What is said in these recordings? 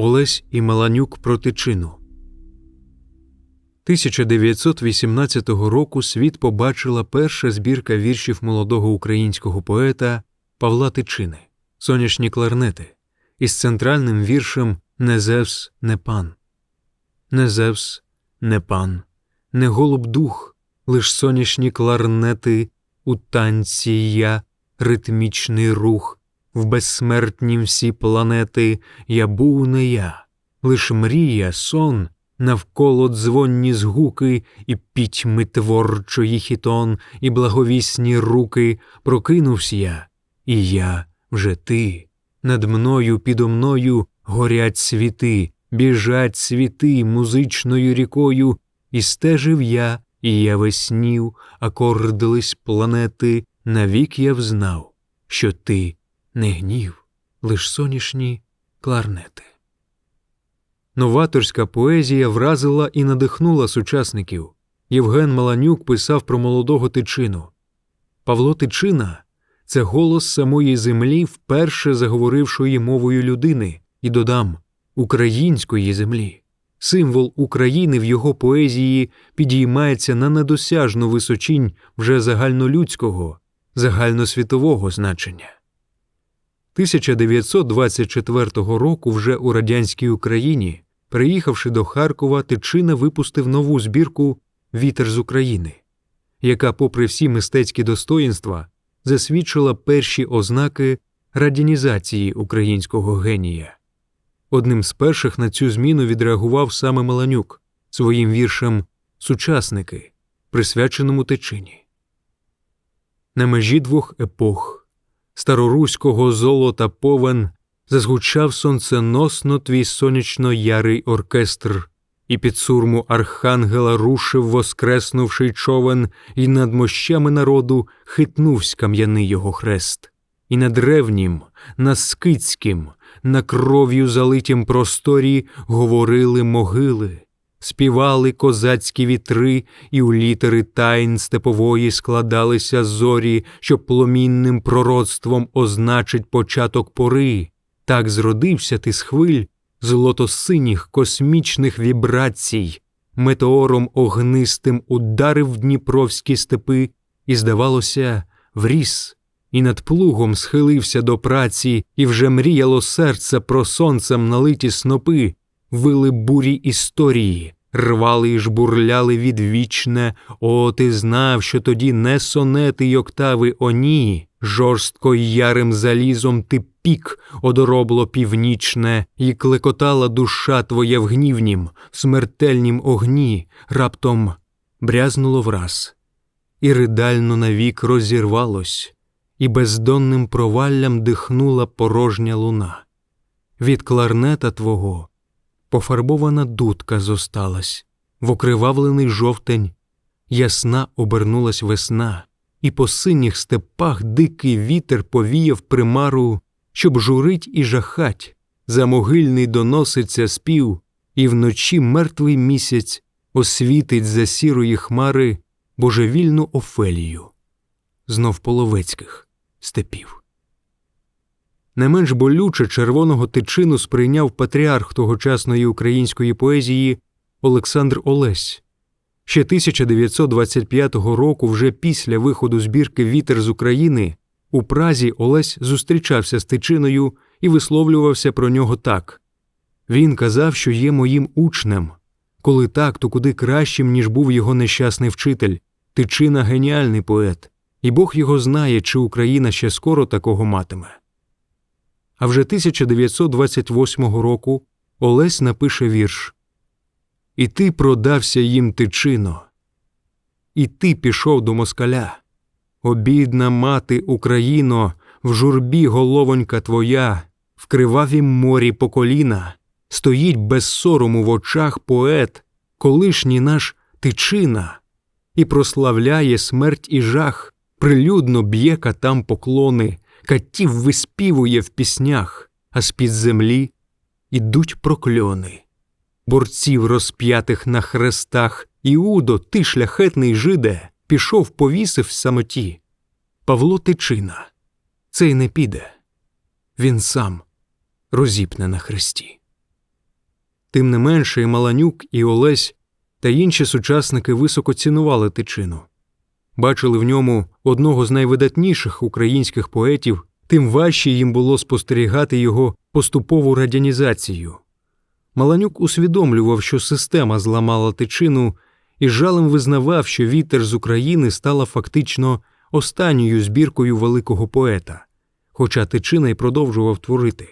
Олесь і Меланюк про тичину. 1918 року світ побачила перша збірка віршів молодого українського поета Павла Тичини Сонячні кларнети із центральним віршем Не Зевс, не пан. Не Зевс, не пан, не голуб дух, лиш сонячні кларнети, у танці я, ритмічний рух, в безсмертнім всі планети. Я був не я, лиш мрія, сон, навколо дзвонні згуки, і пітьми творчої хітон, і благовісні руки, прокинувся я, і я вже ти. Над мною підо мною горять світи, біжать світи музичною рікою, і стежив я, і я веснів, акордились планети, навік я взнав, що ти не гнів, лиш сонячні кларнети. Новаторська поезія вразила і надихнула сучасників. Євген Маланюк писав про молодого тичину. Павло Тичина це голос самої землі, вперше заговорившої мовою людини, і додам української землі. Символ України в його поезії підіймається на недосяжну височінь вже загальнолюдського, загальносвітового значення. 1924 року вже у радянській Україні, приїхавши до Харкова, Тичина випустив нову збірку Вітер з України, яка, попри всі мистецькі достоїнства, засвідчила перші ознаки радянізації українського генія. Одним з перших на цю зміну відреагував саме Маланюк своїм віршем Сучасники, присвяченому течині. На межі двох епох староруського золота повен зазгучав сонценосно твій сонячно ярий оркестр, і під сурму архангела рушив, воскреснувший човен, і над мощами народу хитнувсь кам'яний його хрест, і на древнім, на скицьким, на кров'ю залитім просторі говорили могили. Співали козацькі вітри, і у літери тайн степової складалися зорі, що пломінним пророцтвом означить початок пори. Так зродився ти з хвиль золотосиніх космічних вібрацій, метеором огнистим ударив Дніпровські степи, і, здавалося, вріс, і над плугом схилився до праці, і вже мріяло серце про сонцем налиті снопи вили бурі історії, рвали й жбурляли відвічне, о, ти знав, що тоді не сонети й октави, о ні, жорстко й ярим залізом ти пік одоробло північне, і клекотала душа твоя в гнівнім, смертельнім огні, раптом брязнуло враз, і ридально навік розірвалось, і бездонним проваллям дихнула порожня луна. Від кларнета твого пофарбована дудка зосталась, в окривавлений жовтень, ясна обернулась весна, і по синіх степах дикий вітер повіяв примару, щоб журить і жахать, за могильний доноситься спів, і вночі мертвий місяць освітить за сірої хмари божевільну Офелію, знов половецьких степів. Не менш болюче червоного тичину сприйняв патріарх тогочасної української поезії Олександр Олесь. Ще 1925 року, вже після виходу збірки Вітер з України, у Празі Олесь зустрічався з тичиною і висловлювався про нього так він казав, що є моїм учнем. Коли так, то куди кращим, ніж був його нещасний вчитель. Тичина геніальний поет, і Бог його знає, чи Україна ще скоро такого матиме. А вже 1928 року Олесь напише вірш. І ти продався їм тичино, і ти пішов до москаля. Обідна мати Україно, в журбі головонька твоя, в кривавім морі по коліна, стоїть без сорому в очах поет, колишній наш тичина, і прославляє смерть і жах, прилюдно б'є катам поклони катів виспівує в піснях, а з-під землі ідуть прокльони, борців розп'ятих на хрестах, Іудо, ти шляхетний жиде, пішов, повісив в самоті. Павло Тичина, цей не піде, він сам розіпне на хресті. Тим не менше, і Маланюк, і Олесь та інші сучасники високо цінували тичину. Бачили в ньому одного з найвидатніших українських поетів, тим важче їм було спостерігати його поступову радянізацію. Маланюк усвідомлював, що система зламала тичину, і жалем визнавав, що вітер з України стала фактично останньою збіркою великого поета, хоча тичина й продовжував творити.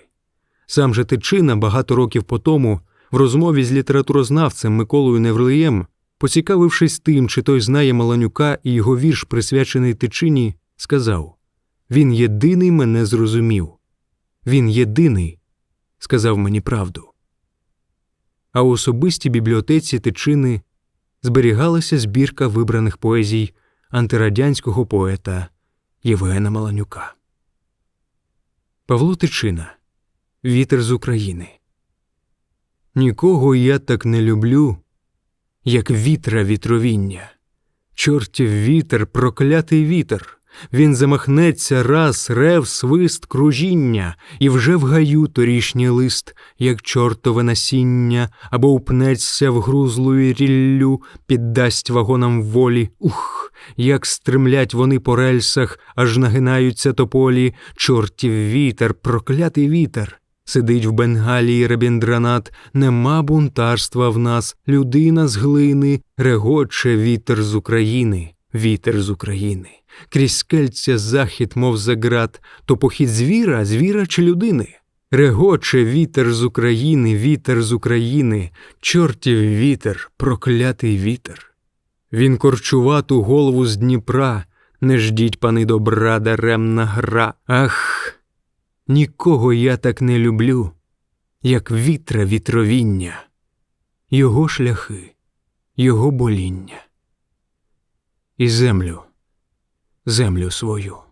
Сам же Тичина багато років по тому в розмові з літературознавцем Миколою Невлеєм, поцікавившись тим, чи той знає Маланюка і його вірш, присвячений Тичині, сказав Він єдиний мене зрозумів. Він єдиний сказав мені правду. А у особистій бібліотеці Тичини зберігалася збірка вибраних поезій антирадянського поета Євгена Маланюка. Павло Тичина Вітер з України. Нікого я так не люблю, як вітра вітровіння. Чортів вітер, проклятий вітер. Він замахнеться раз, рев, свист, кружіння, і вже в гаю торішній лист, як чортове насіння, або упнеться в грузлую ріллю, піддасть вагонам волі. Ух, як стремлять вони по рельсах, аж нагинаються тополі, чортів вітер, проклятий вітер. Сидить в Бенгалії рабіндранат, нема бунтарства в нас, людина з глини, регоче вітер з України, вітер з України. Крізь скельця захід, мов за град, то похід звіра, звіра чи людини. Регоче вітер з України, вітер з України, чортів вітер, проклятий вітер. Він корчувату голову з Дніпра, не ждіть, пани добра, даремна гра. Ах, нікого я так не люблю, як вітра вітровіння, його шляхи, його боління. І землю, землю свою.